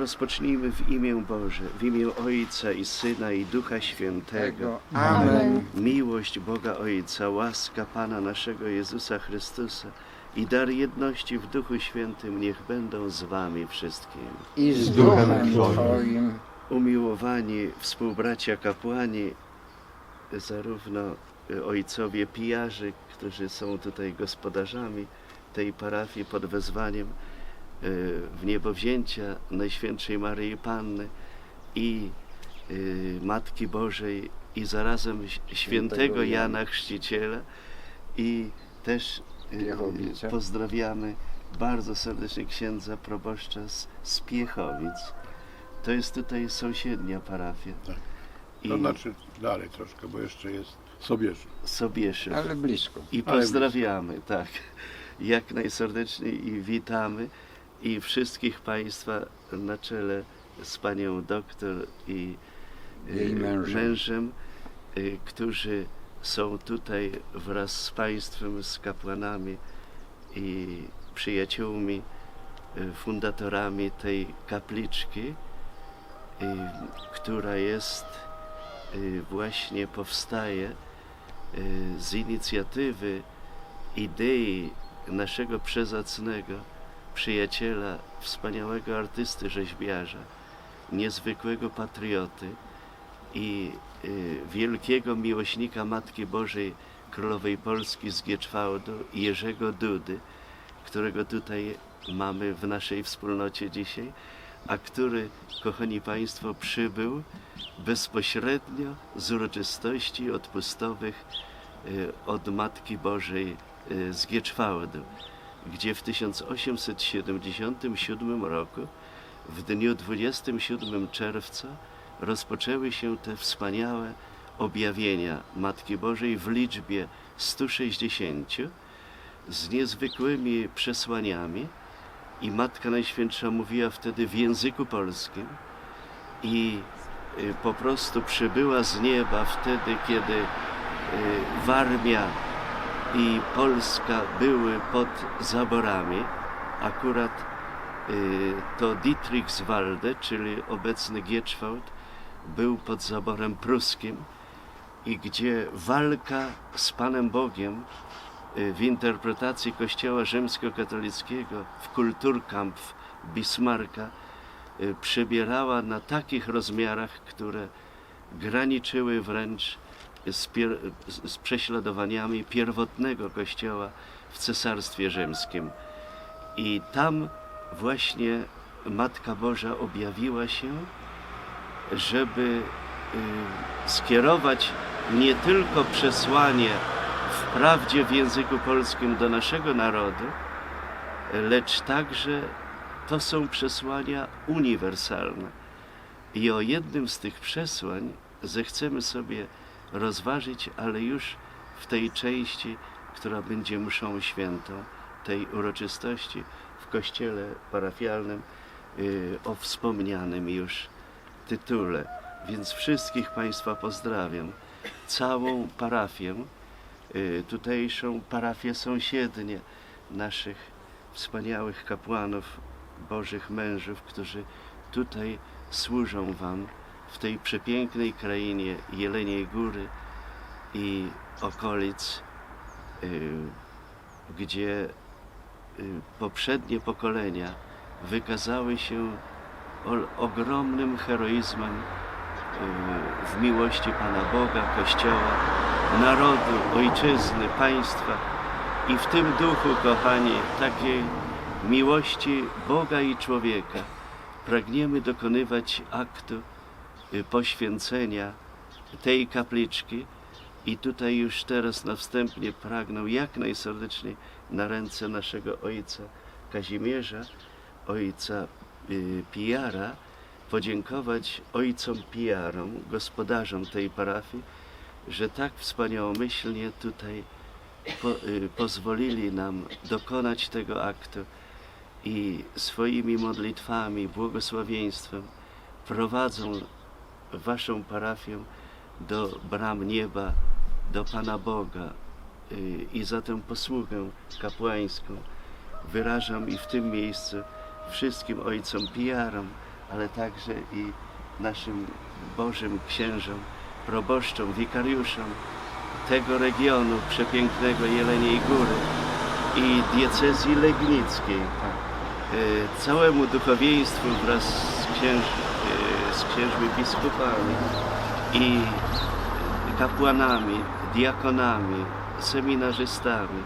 rozpocznijmy w imię Boże, w imię Ojca i Syna i Ducha Świętego. Tego. Amen. Miłość Boga Ojca, łaska Pana naszego Jezusa Chrystusa i dar jedności w Duchu Świętym niech będą z Wami wszystkimi. I z duchem Twoim. Umiłowani współbracia kapłani, zarówno y, ojcowie pijarzy, którzy są tutaj gospodarzami tej parafii pod wezwaniem w niebowzięcia Najświętszej Maryi Panny i y, Matki Bożej i zarazem świętego Jana. Chrzciciela i też y, pozdrawiamy bardzo serdecznie księdza proboszcza z, z Piechowic. To jest tutaj sąsiednia parafia. Tak. I To znaczy dalej troszkę, bo jeszcze jest Sobieszów. Sobieszów. Ale blisko. I pozdrawiamy, tak. Jak najserdeczniej i witamy i wszystkich Państwa na czele z Panią doktor i e, Jej mężem. mężem e, którzy są tutaj wraz z Państwem, z kapłanami i przyjaciółmi, e, fundatorami tej kapliczki, która jest właśnie powstaje z inicjatywy idei naszego przezacnego przyjaciela, wspaniałego artysty rzeźbiarza, niezwykłego patrioty i y, wielkiego miłośnika Matki Bożej Królowej Polski z Gieczwałdu, Jerzego Dudy, którego tutaj mamy w naszej wspólnocie dzisiaj, a który, kochani Państwo, przybył bezpośrednio z uroczystości odpustowych y, od Matki Bożej y, z Gieczwałdu, gdzie w 1877 roku, w dniu 27 czerwca, rozpoczęły się te wspaniałe objawienia Matki Bożej w liczbie 160 z niezwykłymi przesłaniami i Matka Najświętsza mówiła wtedy w języku polskim i y, po prostu przybyła z nieba wtedy, kiedy y, Warmia i Polska były pod zaborami. Akurat y, to Dietrichswalde, czyli obecny Gieczwałd, był pod zaborem pruskim i gdzie walka z Panem Bogiem y, w interpretacji Kościoła rzymskokatolickiego w Kulturkampf Bismarcka y, przybierała na takich rozmiarach, które graniczyły wręcz z, pier, z, prześladowaniami pierwotnego Kościoła w Cesarstwie Rzymskim. I tam właśnie Matka Boża objawiła się, żeby y, skierować nie tylko przesłanie wprawdzie w języku polskim do naszego narodu, lecz także to są przesłania uniwersalne. I o jednym z tych przesłań zechcemy sobie rozważyć, ale już w tej części, która będzie mszą świętą tej uroczystości w kościele parafialnym y, o wspomnianym już tytule. Więc wszystkich Państwa pozdrawiam. Całą parafię, y, tutejszą parafię sąsiednie naszych wspaniałych kapłanów, Bożych mężów, którzy tutaj służą Wam w tej przepięknej krainie Jeleniej Góry i okolic, y, gdzie y, poprzednie pokolenia wykazały się ogromnym heroizmem y, w miłości Pana Boga, Kościoła, narodu, ojczyzny, państwa. I w tym duchu, kochani, takiej miłości Boga i człowieka pragniemy dokonywać aktu poświęcenia tej kapliczki. I tutaj już teraz na wstępnie pragnę jak najserdeczniej na ręce naszego ojca Kazimierza, ojca y, Pijara, podziękować ojcom Pijarom, gospodarzom tej parafii, że tak wspaniałomyślnie tutaj po, y, pozwolili nam dokonać tego aktu i swoimi modlitwami, błogosławieństwem prowadzą waszą parafię do bram nieba, do Pana Boga y, i za tę posługę kapłańską. Wyrażam i w tym miejscu wszystkim ojcom pijarom, ale także i naszym Bożym księżom, proboszczom, wikariuszom tego regionu przepięknego Jeleniej Góry i diecezji legnickiej, e, całemu duchowieństwu wraz z, księż, e, z księżmi biskupami i kapłanami, diakonami, seminarzystami,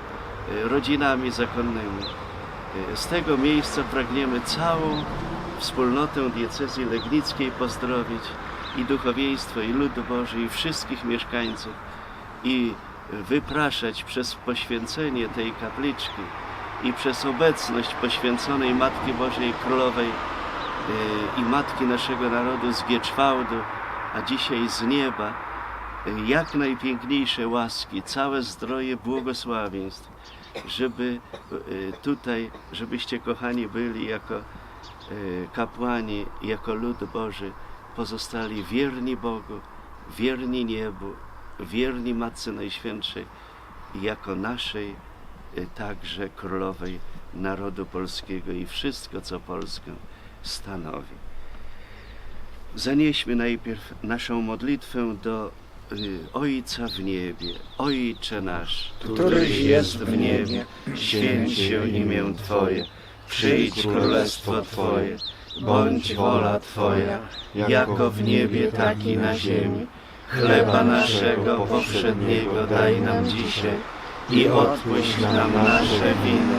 e, rodzinami zakonnymi. E, Z tego miejsca pragniemy całą wspólnotę diecezji legnickiej pozdrowić i duchowieństwo, i lud Boży, i wszystkich mieszkańców i wypraszać przez poświęcenie tej kapliczki i przez obecność poświęconej Matki Bożej Królowej i Matki naszego narodu z Gieczwałdu, a dzisiaj z nieba, e, jak najpiękniejsze łaski, całe zdroje błogosławieństw, żeby e, tutaj, żebyście kochani byli jako kapłani, jako lud Boży, pozostali wierni Bogu, wierni niebu, wierni Matce Najświętszej, jako naszej także królowej narodu polskiego i wszystko, co Polskę stanowi. Zanieśmy najpierw naszą modlitwę do y, Ojca w niebie. Ojcze nasz, któryś jest w niebie, święć się imię Twoje, przyjdź królestwo Twoje, bądź wola Twoja, jako w niebie, tak i na ziemi. Chleba naszego powszedniego daj nam dzisiaj i odpuść nam nasze winy,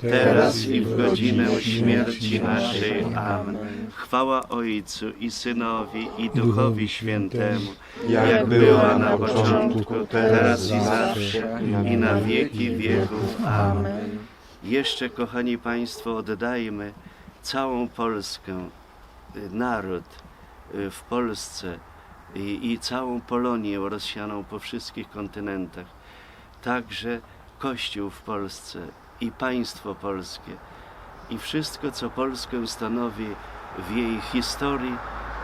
teraz i w godzinę śmierci naszej. Amen. Chwała Ojcu i Synowi i Duchowi Świętemu, jak była na początku, teraz i zawsze, i na wieki wieków. Amen. Jeszcze, kochani Państwo, oddajmy całą Polskę, y, naród y, w Polsce i, i całą Polonię rozsianą po wszystkich kontynentach, także Kościół w Polsce i państwo polskie i wszystko, co Polskę stanowi w jej historii,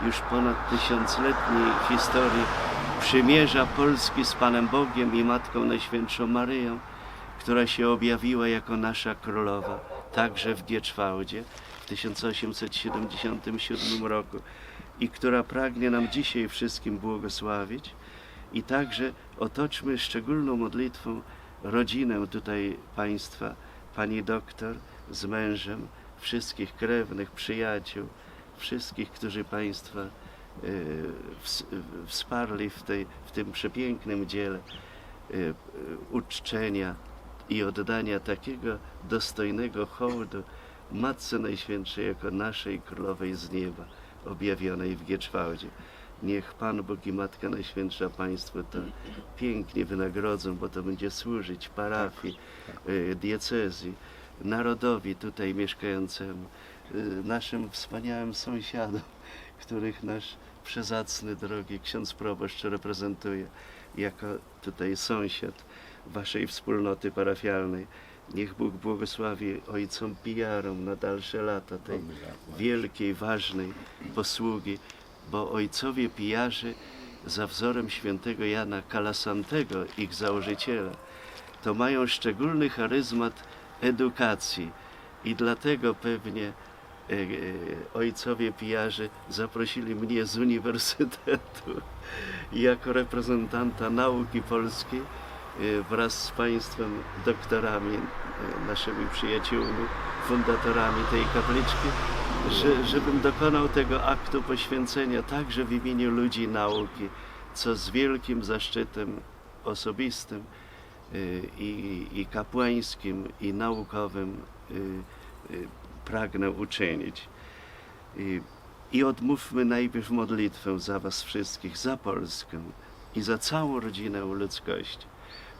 już ponad tysiącletniej historii, przymierza Polski z Panem Bogiem i Matką Najświętszą Maryją, która się objawiła jako nasza królowa, także w Gieczwałdzie w 1877 roku i która pragnie nam dzisiaj wszystkim błogosławić. I także otoczmy szczególną modlitwą rodzinę tutaj Państwa, Pani doktor z mężem, wszystkich krewnych, przyjaciół, wszystkich, którzy Państwa ws- wsparli w, tej, w tym przepięknym dziele e, uczczenia i oddania takiego dostojnego hołdu Matce Najświętszej jako naszej Królowej z nieba, objawionej w Gieczwałdzie. Niech Pan Bóg i Matka Najświętsza Państwu to pięknie wynagrodzą, bo to będzie służyć parafii, y, diecezji, narodowi tutaj mieszkającemu, y, naszym wspaniałym sąsiadom, których nasz przezacny, drogi ksiądz proboszcz reprezentuje jako tutaj sąsiad waszej wspólnoty parafialnej. Niech Bóg błogosławi ojcom pijarom na dalsze lata tej wielkiej, ważnej posługi, bo ojcowie pijarzy za wzorem świętego Jana Kalasantego, ich założyciela, to mają szczególny charyzmat edukacji i dlatego pewnie e, e, ojcowie pijarzy zaprosili mnie z uniwersytetu jako reprezentanta nauki polskiej e, wraz z Państwem doktorami, naszymi przyjaciółmi, fundatorami tej kapliczki, że, żebym dokonał tego aktu poświęcenia także w imieniu ludzi nauki, co z wielkim zaszczytem osobistym y, i, i kapłańskim, i naukowym y, y, pragnę uczynić. I, I odmówmy najpierw modlitwę za Was wszystkich, za Polskę i za całą rodzinę ludzkości.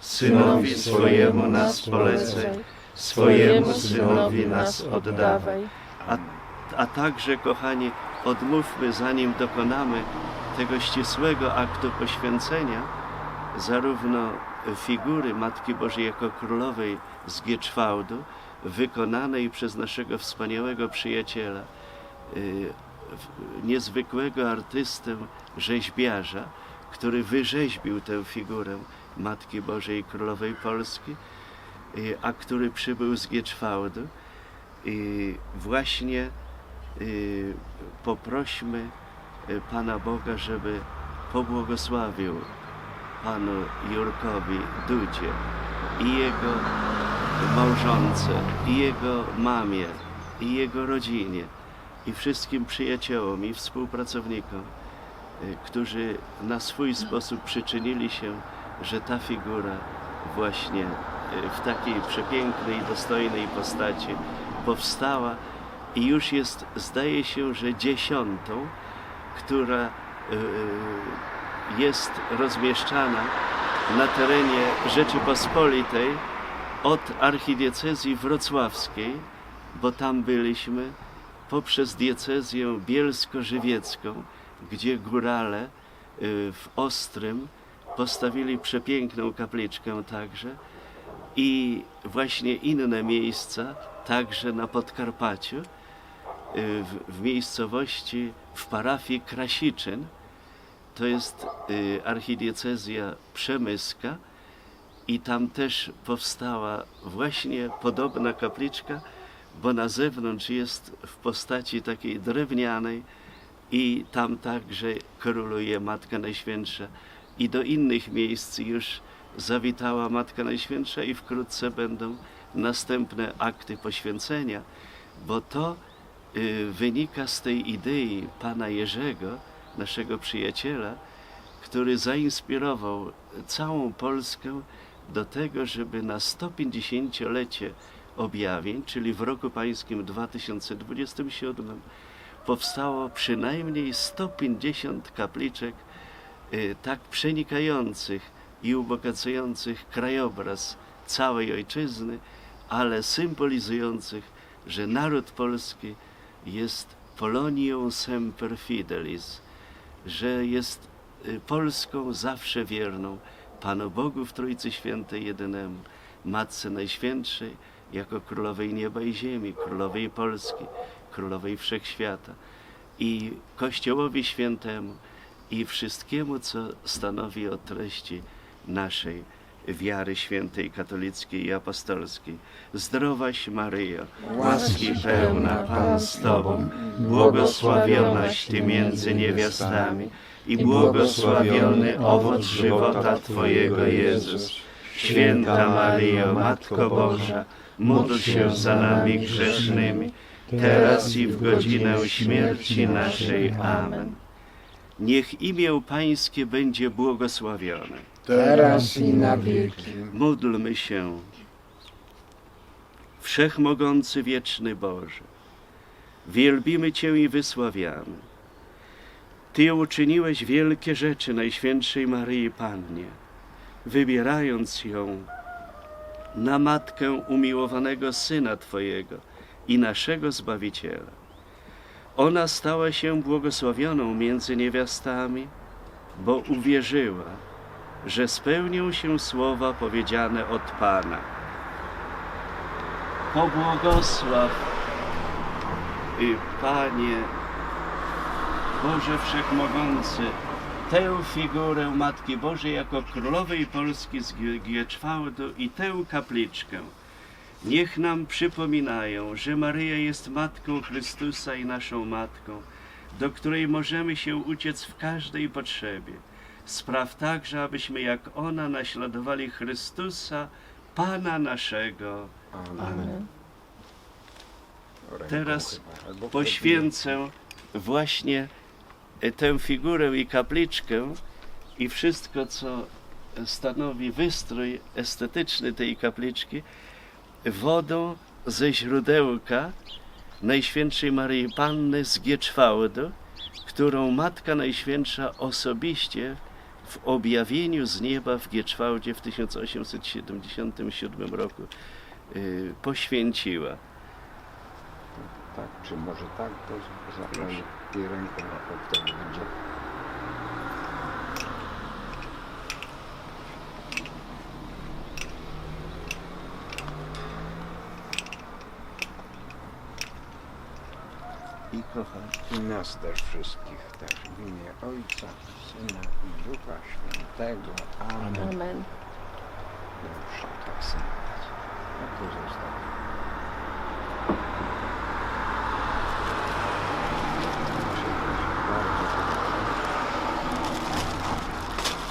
Synowi swojemu nas polecaj, swojemu Synowi nas oddawaj. A, a także, kochani, odmówmy, zanim dokonamy tego ścisłego aktu poświęcenia, zarówno figury Matki Bożej jako Królowej z Gieczwałdu, wykonanej przez naszego wspaniałego przyjaciela, y, niezwykłego artystę, rzeźbiarza, który wyrzeźbił tę figurę Matki Bożej Królowej Polski, y, a który przybył z Gieczwałdu. I właśnie y, poprośmy y, Pana Boga, żeby pobłogosławił Panu Jurkowi Dudzie i jego małżonce, i jego mamie, i jego rodzinie, i wszystkim przyjaciołom i współpracownikom, którzy na swój sposób przyczynili się, że ta figura właśnie y, w takiej przepięknej, dostojnej postaci powstała i już jest, zdaje się, że dziesiątą, która y, jest rozmieszczana na terenie Rzeczypospolitej od archidiecezji wrocławskiej, bo tam byliśmy, poprzez diecezję bielsko-żywiecką, gdzie górale y, w Ostrym postawili przepiękną kapliczkę także i właśnie inne miejsca, także na Podkarpaciu, y, w, w miejscowości, w parafii Krasiczyn, to jest y, archidiecezja przemyska i tam też powstała właśnie podobna kapliczka, bo na zewnątrz jest w postaci takiej drewnianej i tam także króluje Matka Najświętsza. I do innych miejsc już zawitała Matka Najświętsza i wkrótce będą następne akty poświęcenia, bo to y, wynika z tej idei Pana Jerzego, naszego przyjaciela, który zainspirował całą Polskę do tego, żeby na 150-lecie objawień, czyli w roku pańskim 2027, powstało przynajmniej 150 kapliczek tak przenikających i ubogacających krajobraz całej ojczyzny, ale symbolizujących, że naród polski jest Polonią semper fidelis, że jest y, Polską zawsze wierną Panu Bogu w Trójcy Świętej jedynemu, Matce Najświętszej, jako Królowej Nieba i Ziemi, Królowej Polski, Królowej Wszechświata i Kościołowi Świętemu i wszystkiemu, co stanowi o treści naszej wiary świętej, katolickiej i apostolskiej. Zdrowaś Maryjo, łaski pełna Pan z Tobą, błogosławionaś Ty między niewiastami i błogosławiony owoc żywota Twojego Jezus. Święta Maryjo, Matko Boża, módl się za nami grzesznymi, teraz i w godzinę śmierci naszej. Amen. Niech imię Pańskie będzie błogosławione. teraz i na wieki. Módlmy się. Wszechmogący wieczny Boże, wielbimy Cię i wysławiamy. Ty uczyniłeś wielkie rzeczy Najświętszej Maryi Pannie, wybierając ją na matkę umiłowanego Syna Twojego i naszego Zbawiciela. Ona stała się błogosławioną między niewiastami, bo uwierzyła, że spełnią się słowa powiedziane od Pana. Pobłogosław, y, Panie, Boże Wszechmogący, tę figurę Matki Bożej jako Królowej Polski z Gie- Gieczwałdu i tę kapliczkę. Niech nam przypominają, że Maryja jest Matką Chrystusa i naszą Matką, do której możemy się uciec w każdej potrzebie Spraw także, abyśmy jak ona naśladowali Chrystusa, Pana naszego. Amen. Ręką Teraz Poświęcę właśnie e, tę figurę i kapliczkę i wszystko, co stanowi wystrój estetyczny tej kapliczki, wodą ze źródełka Najświętszej Maryi Panny z Gieczwałdu, którą Matka Najświętsza osobiście w objawieniu z nieba w Gieczwałdzie w 1877 roku y, poświęciła. Tak, czy może tak, to zabrać jej ręką, a wtedy będzie. I nas też wszystkich też w imię Ojca, Syna i Ducha Świętego. Amen. Amen. Dobrze, tak samo. Tak to zostało.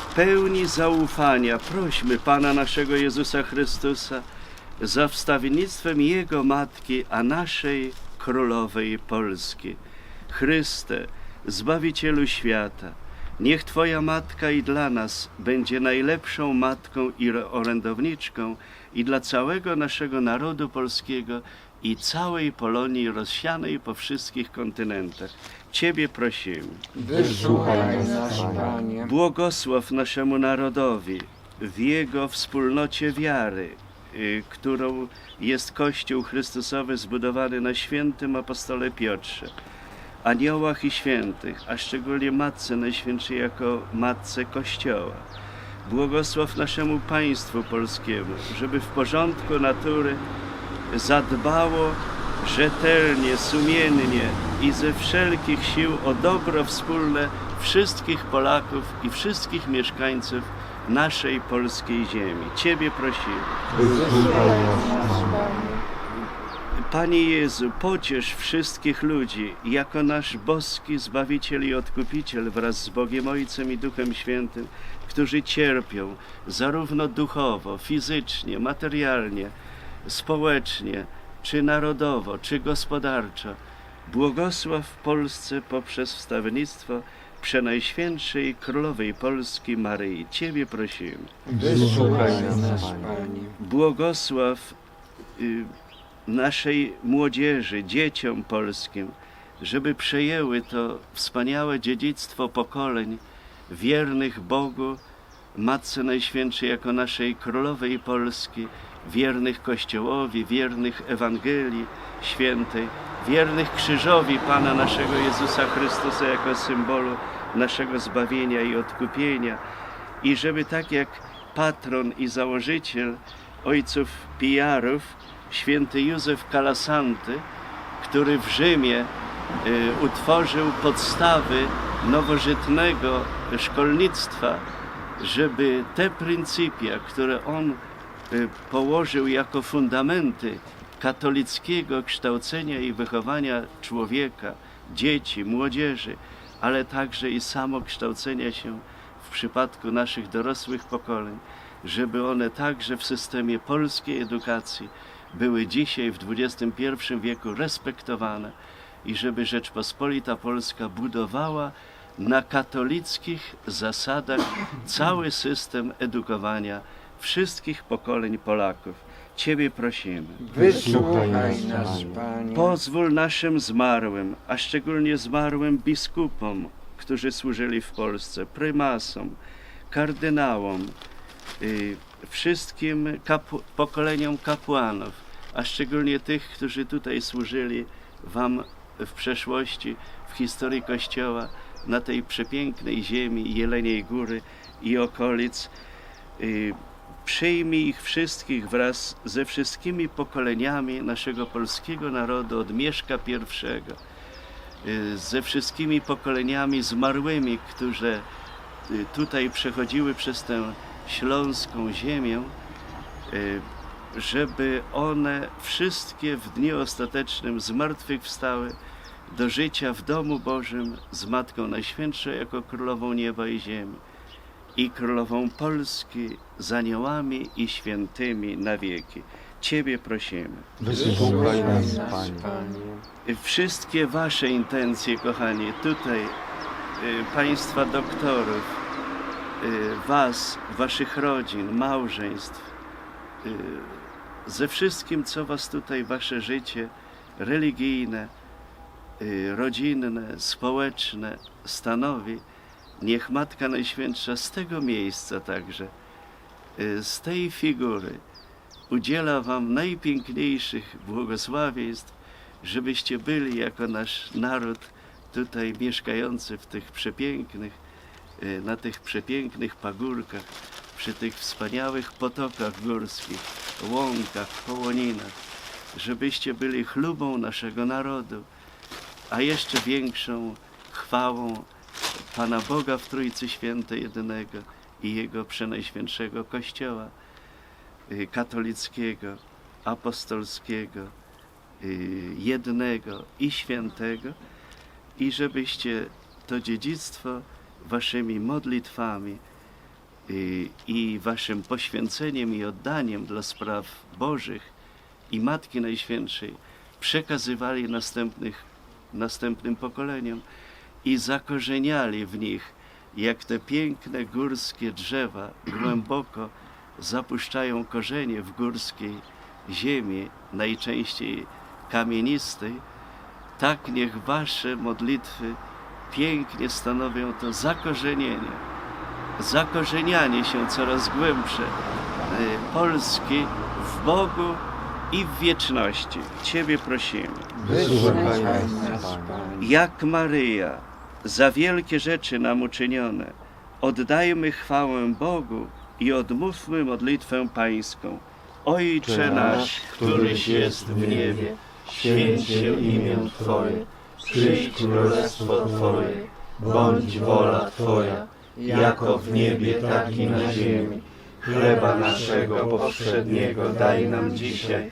W pełni zaufania prośmy Pana naszego Jezusa Chrystusa za wstawiennictwem Jego Matki, a naszej Królowej Polski. Chryste, Zbawicielu świata, niech Twoja Matka i dla nas będzie najlepszą Matką i orędowniczką i dla całego naszego narodu polskiego i całej Polonii rozsianej po wszystkich kontynentach. Ciebie prosimy. Wysłuchaj nas, Panie. Błogosław naszemu narodowi w jego wspólnocie wiary, którą jest Kościół Chrystusowy zbudowany na świętym apostole Piotrze, aniołach i świętych, a szczególnie Matce Najświętszej jako Matce Kościoła. Błogosław naszemu państwu polskiemu, żeby w porządku natury zadbało rzetelnie, sumiennie i ze wszelkich sił o dobro wspólne wszystkich Polaków i wszystkich mieszkańców naszej polskiej ziemi. Ciebie prosimy. Panie. Jezu, pociesz wszystkich ludzi jako nasz boski Zbawiciel i Odkupiciel wraz z Bogiem Ojcem i Duchem Świętym, którzy cierpią zarówno duchowo, fizycznie, materialnie, społecznie, czy narodowo, czy gospodarczo. Błogosław Polsce poprzez wstawiennictwo Przenajświętszej Królowej Polski Maryi. Ciebie prosimy. Wysłuchaj nas, Panie. błogosław y, naszej młodzieży, dzieciom polskim, żeby przejęły to wspaniałe dziedzictwo pokoleń wiernych Bogu, Matce Najświętszej jako naszej Królowej Polski, wiernych Kościołowi, wiernych Ewangelii Świętej, wiernych krzyżowi Pana naszego Jezusa Chrystusa jako symbolu naszego zbawienia i odkupienia. I żeby tak jak patron i założyciel ojców Pijarów, święty Józef Kalasanty, który w Rzymie y, utworzył podstawy nowożytnego szkolnictwa, żeby te pryncypia, które on y, położył jako fundamenty katolickiego kształcenia i wychowania człowieka, dzieci, młodzieży, ale także i samokształcenia się w przypadku naszych dorosłych pokoleń, żeby one także w systemie polskiej edukacji były dzisiaj w XXI wieku respektowane i żeby Rzeczpospolita Polska budowała na katolickich zasadach cały system edukowania wszystkich pokoleń Polaków. Ciebie prosimy. Wysłuchaj nas, Panie. Pozwól naszym zmarłym, a szczególnie zmarłym biskupom, którzy służyli w Polsce, prymasom, kardynałom, y, wszystkim kapu- pokoleniom kapłanów, a szczególnie tych, którzy tutaj służyli Wam w przeszłości, w historii Kościoła, na tej przepięknej ziemi Jeleniej Góry i okolic. Y, Przyjmij ich wszystkich wraz ze wszystkimi pokoleniami naszego polskiego narodu od Mieszka I, y, ze wszystkimi pokoleniami zmarłymi, które y, tutaj przechodziły przez tę śląską ziemię, żeby one wszystkie w dniu ostatecznym zmartwychwstały do życia w domu Bożym z Matką Najświętszą jako Królową Nieba i Ziemi. i Królową Polski z aniołami i świętymi na wieki. Ciebie prosimy. Wysłuchaj nas, Panie. Wszystkie Wasze intencje, kochani, tutaj, y, Państwa doktorów, y, Was, Waszych rodzin, małżeństw, y, ze wszystkim, co Was tutaj, Wasze życie religijne, rodzinne, społeczne stanowi, niech Matka Najświętsza z tego miejsca także, y, z tej figury udziela Wam najpiękniejszych błogosławieństw, żebyście byli jako nasz naród tutaj mieszkający w tych przepięknych, y, na tych przepięknych pagórkach, przy tych wspaniałych potokach górskich, łąkach, połoninach, żebyście byli chlubą naszego narodu, a jeszcze większą chwałą Pana Boga w Trójcy Świętej Jedynego i Jego Przenajświętszego Kościoła y, katolickiego, apostolskiego, y, jednego i świętego. I żebyście to dziedzictwo waszymi modlitwami y, i waszym poświęceniem i oddaniem dla spraw Bożych i Matki Najświętszej przekazywali następnych, następnym pokoleniom i zakorzeniali w nich, jak te piękne górskie drzewa głęboko zapuszczają korzenie w górskiej ziemi, najczęściej kamienistej, tak niech wasze modlitwy pięknie stanowią to zakorzenienie, zakorzenianie się coraz głębsze y, Polski w Bogu i w wieczności. Ciebie prosimy. Wysłuchaj nas. Jak Maryja, za wielkie rzeczy nam uczynione, oddajmy chwałę Bogu i odmówmy modlitwę pańską. Ojcze nasz, któryś jest w niebie, święć się imię Twoje, przyjdź królestwo Twoje, bądź wola Twoja, jako w niebie, tak i na ziemi. Chleba naszego powszedniego daj nam dzisiaj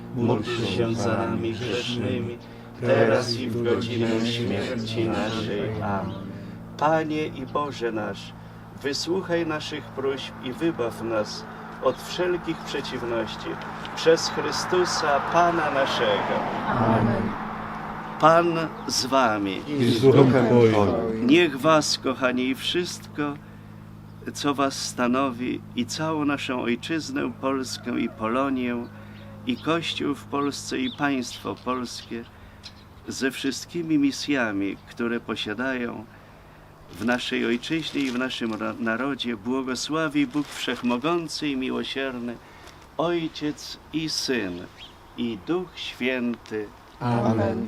módl się za nami grzesznymi, teraz i w godzinę śmierci naszej. Amen. Panie i Boże nasz, wysłuchaj naszych próśb i wybaw nas od wszelkich przeciwności przez Chrystusa Pana naszego. Amen. Pan z wami. I z duchem Twoim. Niech was, kochani, i wszystko, co was stanowi, i całą naszą ojczyznę Polskę i Polonię, i Kościół w Polsce, i państwo polskie, ze wszystkimi misjami, które posiadają w naszej ojczyźnie i w naszym narodzie, błogosławi Bóg Wszechmogący i Miłosierny, Ojciec i Syn, i Duch Święty. Amen.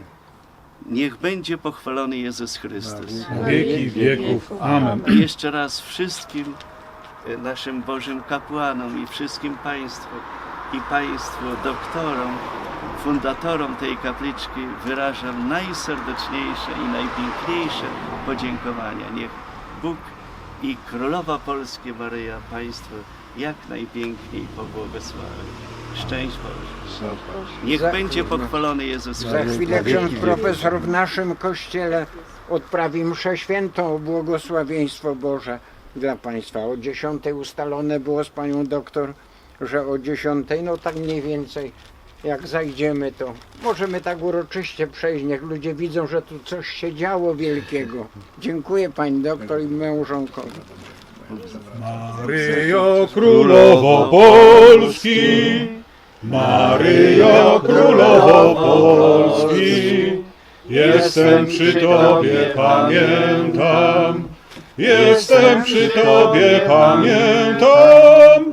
Niech będzie pochwalony Jezus Chrystus. Wieki wieków. Amen. I jeszcze raz wszystkim e, naszym Bożym kapłanom i wszystkim Państwu i Państwu doktorom, fundatorom tej kapliczki wyrażam najserdeczniejsze i najpiękniejsze podziękowania. Niech Bóg i Królowa Polskie Maryja Państwu jak najpiękniej pobłogosławi. Szczęść Boże. Niech Za- będzie pochwalony Jezus Za Chrystus. chwilę ksiądz profesor w naszym kościele odprawi mszę świętą o błogosławieństwo Boże dla Państwa. O 10 ustalone było z Panią doktor, że o 10, no tak mniej więcej jak zajdziemy, to możemy tak uroczyście przejść. Niech ludzie widzą, że tu coś się działo wielkiego. Dziękuję Pani doktor i mężonkowi. Maryjo Królowo Polski, Maryjo Królowo Polski, jestem przy Tobie, pamiętam, jestem przy Tobie, pamiętam,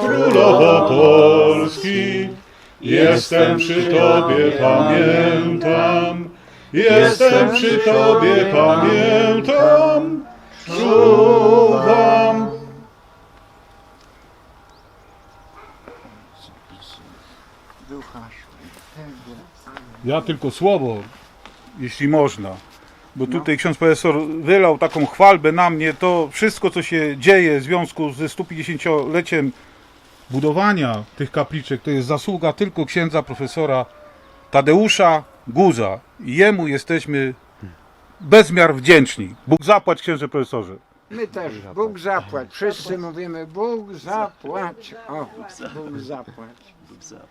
Królowo Polski, jestem przy Tobie, pamiętam, jestem przy Tobie, pamiętam, czuwam. Ja tylko słowo, jeśli można. Bo tutaj ksiądz profesor wylał taką chwalbę na mnie, to wszystko co się dzieje w związku ze 150-leciem budowania tych kapliczek, to jest zasługa tylko księdza profesora Tadeusza Guza. I jemu jesteśmy bezmiar wdzięczni. Bóg zapłać księże profesorze. My też, Bóg zapłać. Wszyscy mówimy, Bóg zapłać. O, Bóg zapłać. Bóg zapłać.